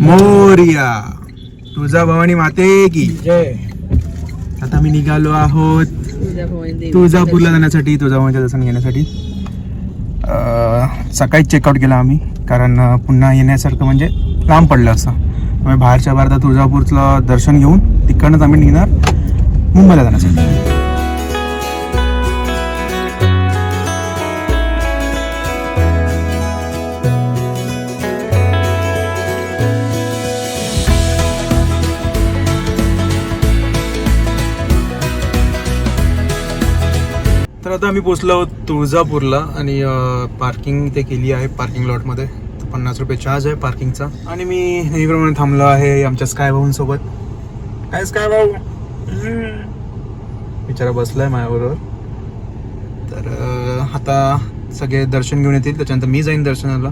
मोरिया. तुझा भवानी माते की. जय. आता आम्ही निघालो आहोत. तुळजापूरला जाण्यासाठी तुळजाभवानीचं दर्शन घेण्यासाठी. अं, सकाळीच चेकआउट केला आम्ही. कारण पुन्हा येण्यासारखं म्हणजे लांब पडलं असं. त्यामुळे बाहेरच्या बाहेर आता तुळजापूरचं दर्शन घेऊन तिकडनंच आम्ही निघणार. मुंबईला जाण्यासाठी. तर आता आम्ही पोचलो आहोत तुळजापूरला आणि पार्किंग ते केली आहे पार्किंग लॉटमध्ये तर पन्नास रुपये चार्ज आहे पार्किंगचा आणि मी नेहमीप्रमाणे थांबलो आहे आमच्या स्काय भाऊंसोबत काय स्काय भाऊ बिचारा बसलाय माझ्याबरोबर. तर आता सगळे दर्शन घेऊन येतील. त्याच्यानंतर मी जाईन दर्शनाला.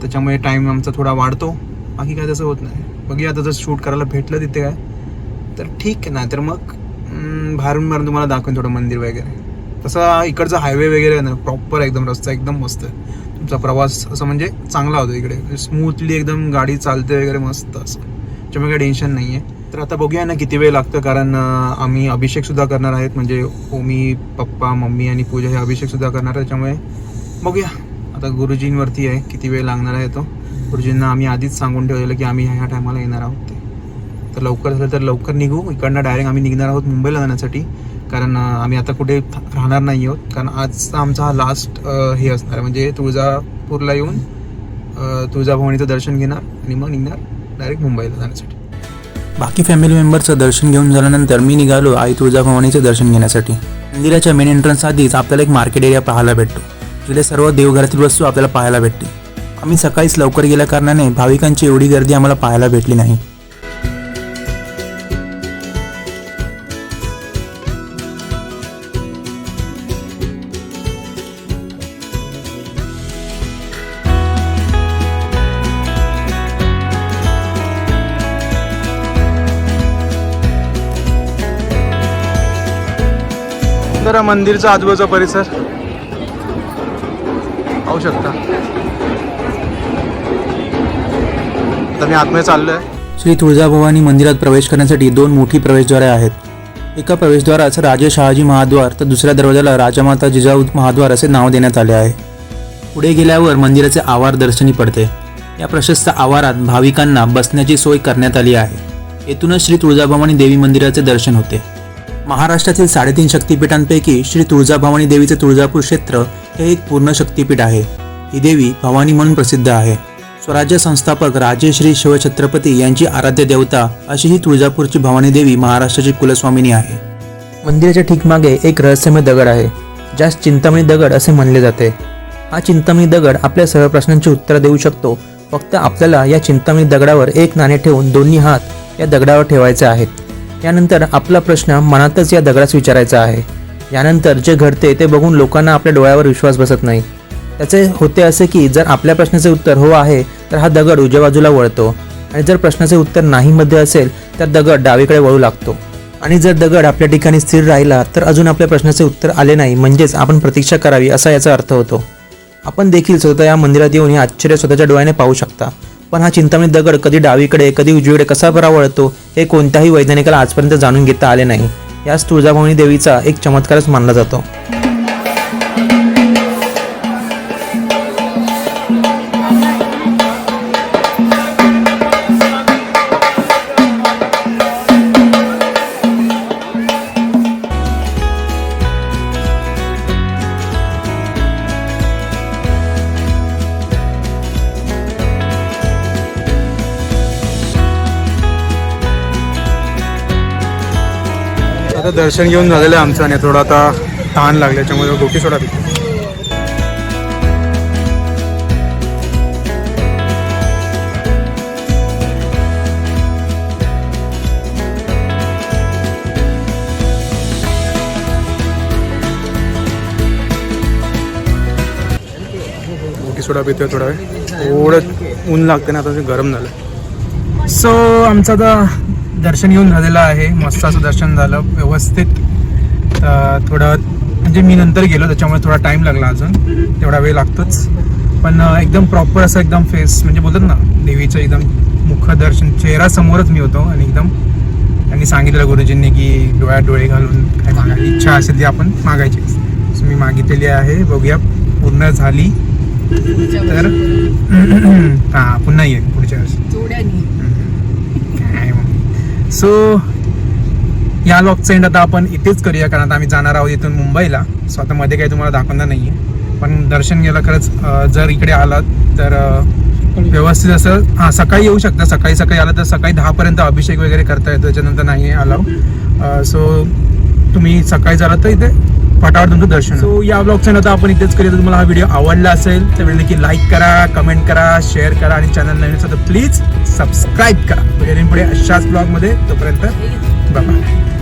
त्याच्यामुळे टाईम आमचा थोडा वाढतो. बाकी काय तसं होत नाही. बघूया आता जर शूट करायला भेटलं तिथे काय. तर ठीक आहे नाही तर मग बाहेरून बाहेरून तुम्हाला दाखवेन थोडं मंदिर वगैरे. तसा इकडचा हायवे वगैरे आहे ना प्रॉपर एकदम रस्ता एकदम मस्त आहे. तुमचा प्रवास असं म्हणजे चांगला होतो इकडे. स्मूथली एकदम गाडी चालते वगैरे मस्त असं. त्याच्यामुळे काही टेन्शन नाही आहे तर आता बघूया ना किती वेळ लागतं कारण आम्ही अभिषेकसुद्धा करणार आहेत. म्हणजे ओमी पप्पा मम्मी आणि पूजा हे अभिषेकसुद्धा करणार आहे त्याच्यामुळे बघूया. आता गुरुजींवरती आहे किती वेळ लागणार आहे तो. गुरुजींना आम्ही आधीच सांगून ठेवलेलं की आम्ही ह्या टायमाला येणार आहोत. ते तर लवकर झालं तर लवकर निघू. इकडनं डायरेक्ट आम्ही निघणार आहोत मुंबईला जाण्यासाठी. कारण आम्ही आता कुठे राहणार नाही आहोत. कारण आजचा आमचा हा लास्ट हे असणार आहे. म्हणजे तुळजापूरला येऊन तुळजाभवानीचं दर्शन घेणार आणि मग निघणार डायरेक्ट मुंबईला जाण्यासाठी. बाकी फॅमिली मेंबरचं दर्शन घेऊन झाल्यानंतर मी निघालो आई तुळजाभवानीचं दर्शन घेण्यासाठी. मंदिराच्या मेन एंट्रन्स आधीच आपल्याला एक मार्केट एरिया पाहायला भेटतो. तिथे सर्व देवघरातील वस्तू आपल्याला पाहायला भेटते आम्ही सकाळीच लवकर गेल्या कारणाने भाविकांची एवढी गर्दी आम्हाला पाहायला भेटली नाही. जरा मंदिरचा आजूबाजूचा परिसर. पाहू शकता. आता मी आतमध्ये चाललोय. श्री तुळजाभवानी मंदिरात प्रवेश करण्यासाठी दोन मोठी प्रवेशद्वारे आहेत. एका प्रवेशद्वारास राजे शहाजी महाद्वार तर दुसऱ्या दरवाजाला राजामाता जिजाऊ महाद्वार असे नाव देण्यात आले आहे. पुढे गेल्यावर मंदिराचे आवार दर्शनी पडते. या प्रशस्त आवारात भाविकांना बसण्याची सोय करण्यात आली आहे. येथूनच श्री तुळजाभवानी देवी मंदिराचे दर्शन होते. महाराष्ट्रातील साडेतीन शक्तिपीठांपैकी श्री तुळजाभवानी देवीचे तुळजापूर क्षेत्र हे एक पूर्ण शक्तिपीठ आहे. ही देवी भवानी म्हणून प्रसिद्ध आहे. स्वराज्य संस्थापक राजेश्री शिवछत्रपती यांची आराध्य देवता अशी ही तुळजापूरची भवानी देवी महाराष्ट्राची कुलस्वामिनी आहे. मंदिराच्या ठीक मागे एक रहस्यमय दगड आहे ज्यास चिंतामणी दगड असे म्हणले जाते. हा चिंतामणी दगड आपल्या सर्व प्रश्नांची उत्तरं देऊ शकतो. फक्त आपल्याला या चिंतामणी दगडावर एक नाणे ठेवून दोन्ही हात या दगडावर ठेवायचे आहेत. यानंतर आपला प्रश्न मनातच या दगडास विचारायचा आहे. यानंतर जे घडते ते बघून लोकांना आपल्या डोळ्यावर विश्वास बसत नाही. त्याचे होते असे की जर आपल्या प्रश्नाचे उत्तर हो आहे तर हा दगड उजव्या बाजूला वळतो. आणि जर प्रश्नाचे उत्तर नाहीमध्ये असेल तर दगड डावीकडे वळू लागतो. आणि जर दगड आपल्या ठिकाणी स्थिर राहिला तर अजून आपल्या प्रश्नाचे उत्तर आले नाही म्हणजेच आपण प्रतीक्षा करावी असा याचा अर्थ होतो. आपण देखील स्वतः या मंदिरात येऊन हे आश्चर्य स्वतःच्या डोळ्याने पाहू शकता. पण हा चिंतामणी दगड कधी डावीकडे कधी उजवीकडे कसा बरा वळतो हे कोणत्याही वैज्ञानिकाला आजपर्यंत जाणून घेता आले नाही. याच तुळजाभवानी देवीचा एक चमत्कारच मानला जातो. आता दर्शन घेऊन झालेलं आहे आमचं आणि थोडं आता ताण लागले त्याच्यामुळे गोटी सोडा पितो गोटी सोडा पितोय थोडा वेळ. थोडं ऊन लागते ना आता ते गरम झालं. सो आमचं आता दर्शन घेऊन झालेलं आहे. मस्त असं दर्शन झालं. व्यवस्थित थोडं म्हणजे मी नंतर गेलो त्याच्यामुळे थोडा टाईम लागला अजून. तेवढा वेळ लागतोच. पण एकदम प्रॉपर असं एकदम फेस म्हणजे बोलतात ना देवीचं एकदम मुखदर्शन चेहरा समोरच मी होतो आणि एकदम त्यांनी सांगितलं गुरुजींनी की डोळ्यात डोळे घालून काय मागायची इच्छा असेल ती आपण मागायची. सो मी मागितलेली आहे. बघूया पूर्ण झाली तर हा पुन्हा येईल पुढच्या वर्षी. सो या लॉकचा एंड आता आपण इथेच करूया कारण आता आम्ही जाणार आहोत इथून मुंबईला. सो आता मध्ये काही तुम्हाला दाखवणार नाही आहे पण दर्शन घ्यायला खरंच जर इकडे आलात तर व्यवस्थित असं हां सकाळी येऊ शकता. सकाळी सकाळी आला तर सकाळी दहापर्यंत अभिषेक वगैरे करता येतो त्याच्यानंतर नाही आहे अलाव सो तुम्ही सकाळी झाला तर इथे पटावर तुमचं दर्शन सो या ब्लॉगच्या नंतर आपण इथेच करूया. तुम्हाला हा व्हिडिओ आवडला असेल तर वेळ नक्की लाईक करा कमेंट करा शेअर करा आणि चॅनल नवीन असेल तर प्लीज सबस्क्राईब करा. पुढे अशाच ब्लॉगमध्ये तोपर्यंत बाय